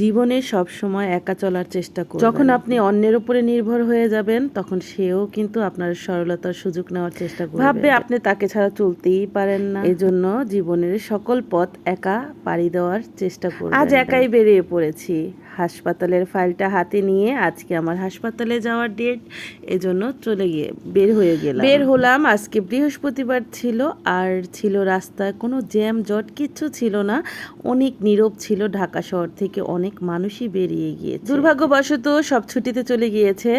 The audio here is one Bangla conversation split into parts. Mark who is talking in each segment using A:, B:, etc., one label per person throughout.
A: জীবনে সব সময় একা চলার চেষ্টা করুন যখন আপনি অন্যের উপরে নির্ভর হয়ে যাবেন তখন সেও কিন্তু আপনার সরলতার সুযোগ নেওয়ার চেষ্টা করবে। ভাববে আপনি তাকে ছাড়া চলতেই পারেন না। এজন্য জীবনের সকল পথ একা পাড়ি দেওয়ার চেষ্টা করুন আজ একাই বেরিয়ে পড়েছি। হাসপাতালের ফাইলটা হাতে নিয়ে আজকে আমার হাসপাতালে যাওয়ার ডেট এজন্য চলে গিয়ে বের হয়ে গেলাম। বের হলাম। আজকে বৃহস্পতিবার ছিল আর ছিল রাস্তায় কোনো জ্যাম জট কিচ্ছু ছিল না। অনেক নীরব ছিল। ঢাকা শহর থেকে অনেক মানুষই বেরিয়ে গিয়েছে। দুর্ভাগ্যবশত সব ছুটিতে চলে গিয়েছে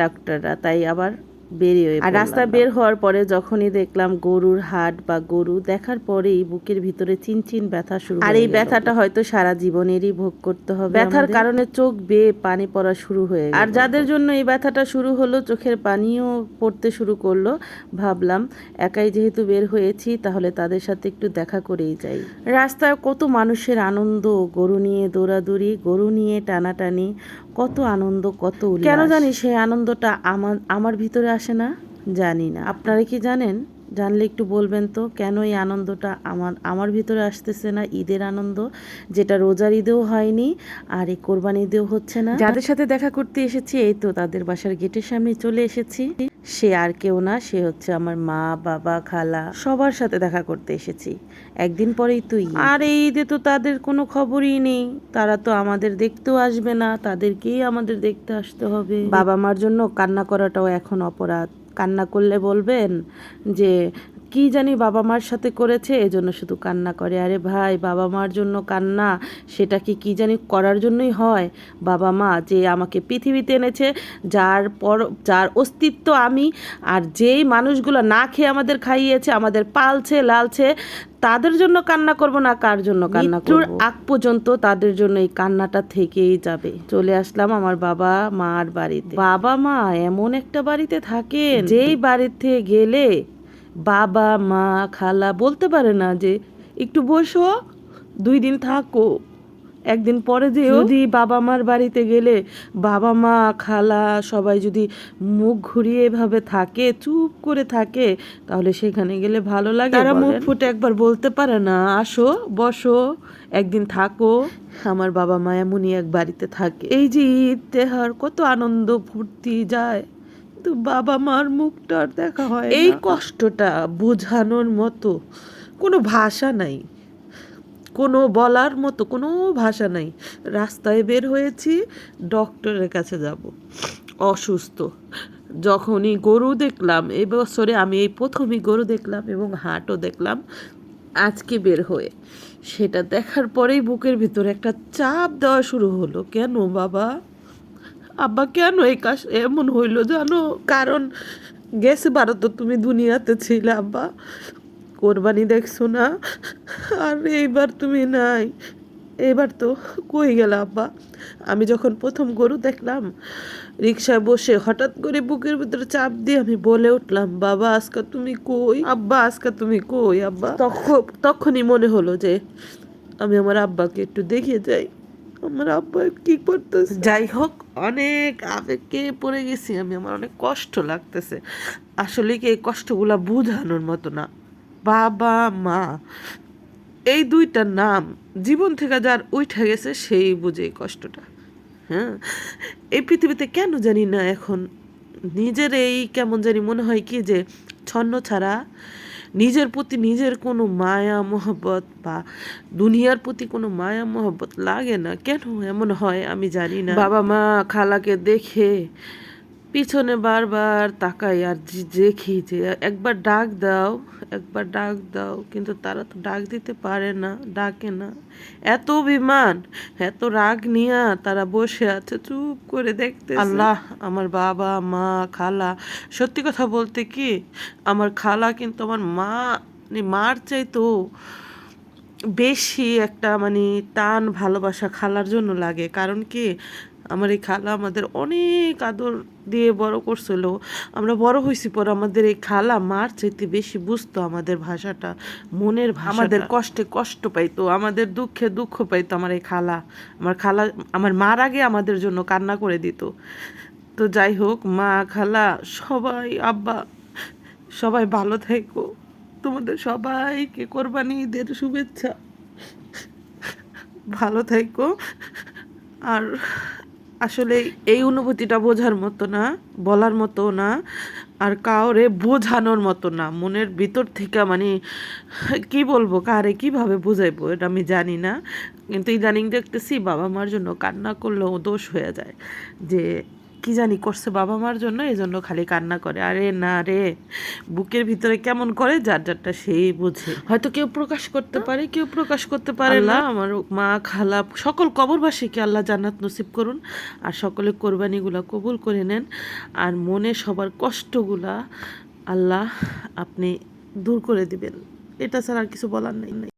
A: ডাক্তাররা। তাই আবার বেরিয়ে আর রাস্তা বের হওয়ার পরে যখনই দেখলাম গরুর হাট বা গরু দেখার পরেই বুকের ভিতরে চিনচিন ব্যথা শুরু আর এই ব্যথাটা হয়তো সারা জীবনেরই ভোগ করতে হবে ব্যথার কারণে চোখ বেয়ে পানি পড়া শুরু হয়ে আর যাদের জন্য এই ব্যথাটা শুরু হলো চোখের পানিও পড়তে শুরু করল ভাবলাম একাই যেহেতু বের হয়েছি তাহলে তাদের সাথে একটু দেখা করেই যাই। রাস্তায় কত মানুষের আনন্দ গরু নিয়ে দৌড়াদৌড়ি গরু নিয়ে টানাটানি কত আনন্দ কত কেন জানি সেই আনন্দটা আমার আমার ভিতরে আসে না? জানি না। আপনারা কি জানেন? জানলে একটু বলবেন তো কেন এই আনন্দটা আমার আমার ভিতরে আসতেছে না ঈদের আনন্দ যেটা রোজার ঈদেও হয়নি আর এই কোরবানি ঈদেও হচ্ছে না? যাদের সাথে দেখা করতে এসেছি এই তো তাদের বাসার গেটের সামনে চলে এসেছি। সে আর কেউ না সে হচ্ছে আমার মা বাবা খালা সবার সাথে দেখা করতে এসেছি। একদিন পরেই তুই আর এই ঈদে তো তাদের কোনো খবরই নেই। তারা তো আমাদের দেখতেও আসবে না তাদেরকেই আমাদের দেখতে আসতে হবে। বাবা মার জন্য কান্না করাটাও এখন অপরাধ। কান্না করলে বলবেন যে কি জানি বাবা মার সাথে করেছে এজন্য শুধু কান্না করে। আরে ভাই বাবা মার জন্য কান্না সেটা কি কি জানি করার জন্যই হয়। বাবা মা যে আমাকে পৃথিবীতে এনেছে যার পর যার অস্তিত্ব আমি আর যেই মানুষগুলো না খেয়ে আমাদের খাইয়েছে আমাদের পালছে লালছে তাদের জন্য কান্না করব না কার জন্য কান্না করব? আগ পর্যন্ত তাদের জন্য এই কান্নাটা থেকেই যাবে। চলে আসলাম আমার বাবা মার বাড়িতে। বাবা মা এমন একটা বাড়িতে থাকেন। যেই বাড়িতে গেলে বাবা মা খালা বলতে পারে না যে একটু বসো দুই দিন থাকো। একদিন পরে যে যদি বাবা মার বাড়িতে গেলে বাবা মা খালা সবাই যদি মুখ ঘুরিয়ে এভাবে থাকে চুপ করে থাকে তাহলে সেখানে গেলে ভালো লাগে তারা মুখ ফুটে একবার বলতে পারে না আসো বসো একদিন থাকো। আমার বাবা মা এমনই এক বাড়িতে থাকে। এই যে ঈদ তেহার কত আনন্দ ফুর্তি যায়। কিন্তু বাবা মার মুখটা আর দেখা হয় এই কষ্টটা বোঝানোর মতো কোনো ভাষা নাই। কোনো বলার মতো কোনো ভাষা নাই। রাস্তায় বের হয়েছি ডক্টরের কাছে যাব। অসুস্থ। যখনই গরু দেখলাম এই বছরে আমি এই প্রথমই গরু দেখলাম এবং হাটও দেখলাম আজকে বের হয়ে। সেটা দেখার পরেই বুকের ভিতরে একটা চাপ দেওয়া শুরু হলো। কেন বাবা? আব্বা কেন এই কাজ এমন হইল জানো, কারণ গেছে বারো তো তুমি দুনিয়াতে ছিলে আব্বা। কোরবানি দেখছ না? আর এইবার তুমি নাই। এবার তো কই গেল আব্বা? আমি যখন প্রথম গরু দেখলাম রিক্সায় বসে হঠাৎ করে বুকের ভিতরে চাপ দিয়ে আমি বলে উঠলাম, বাবা, আজকে তুমি কই? আব্বা, আজকে তুমি কই, আব্বা? তখন তখনই মনে হলো যে, আমি আমার আব্বাকে একটু দেখিয়ে যাই। আমার আব্বা কি করতেছে? যাই হোক, অনেক আবেগকে পড়ে গেছি আমি। আমার অনেক কষ্ট লাগতেছে। আসলে কি এই কষ্টগুলা বোঝানোর মতো না। বাবা, মা, এই দুইটা নাম জীবন থেকে যার উঠে গেছে, সেই বুঝে এই কষ্টটা। হ্যাঁ? এই পৃথিবীতে কেন জানি না এখন। নিজের এই কেমন জানি মনে হয় কি যে, ছন্ন ছাড়া নিজের প্রতি নিজের কোনো মায়া, মহব্বত বা দুনিয়ার প্রতি কোনো মায়া, মহব্বত লাগে না। কেন এমন হয় আমি জানি না। বাবা মা খালাকে দেখে পিছনে বারবার তাকাই আর দেখি যে একবার ডাক দাও, একবার ডাক দাও, কিন্তু তারা তো ডাক দিতে পারে না, ডাকে না। এত বিমান এত রাগ নিয়া তারা বসে আছে, চুপ করে দেখতে আল্লাহ, আমার বাবা, মা, খালা, সত্যি কথা বলতে কি, আমার খালা কিন্তু আমার মা মানে মার চাইতো বেশি একটা মানে টান ভালোবাসা খালার জন্য লাগে। কারণ কি আমার এই খালা আমাদের অনেক আদর দিয়ে বড় করছিল। আমরা বড় হয়েছি পর আমাদের এই খালা মার চাইতে বেশি বুঝতো আমাদের ভাষাটা, মনের ভাষা আমাদের কষ্টে কষ্ট পাইতো, আমাদের দুঃখে দুঃখ পাইতো আমার এই খালা। আমার খালা, আমার মার আগে আমাদের জন্য কান্না করে দিত। তো যাই হোক, মা, খালা, সবাই, আব্বা, সবাই ভালো থেকো। তোমাদের সবাইকে কোরবানি ঈদের শুভেচ্ছা। ভালো থেকো।
B: আর আসলে এই অনুভূতিটা বোঝার মতো না, বলার মতো না, আর কাউরে বোঝানোর মতো না। মনের ভিতর থেকে মানে কি বলব, কারে কীভাবে বোঝাইবো এটা আমি জানি না। কিন্তু ইদানিং দেখতেছি বাবা মার জন্য কান্না করলেও দোষ হয়ে যায় যে কি জানি করছে বাবা মার জন্য এই জন্য খালি কান্না করে। আরে না রে বুকের ভিতরে কেমন করে যার যারটা সেই বুঝে। হয়তো কেউ প্রকাশ করতে পারে কেউ প্রকাশ করতে পারে না। আমার মা খালা সকল কবরবাসীকে আল্লাহ জান্নাত নসিব করুন আর সকলে কোরবানিগুলা কবুল করে নেন। আর মনে সবার কষ্টগুলা আল্লাহ আপনি দূর করে দিবেন। এটা ছাড়া আর কিছু বলার নেই।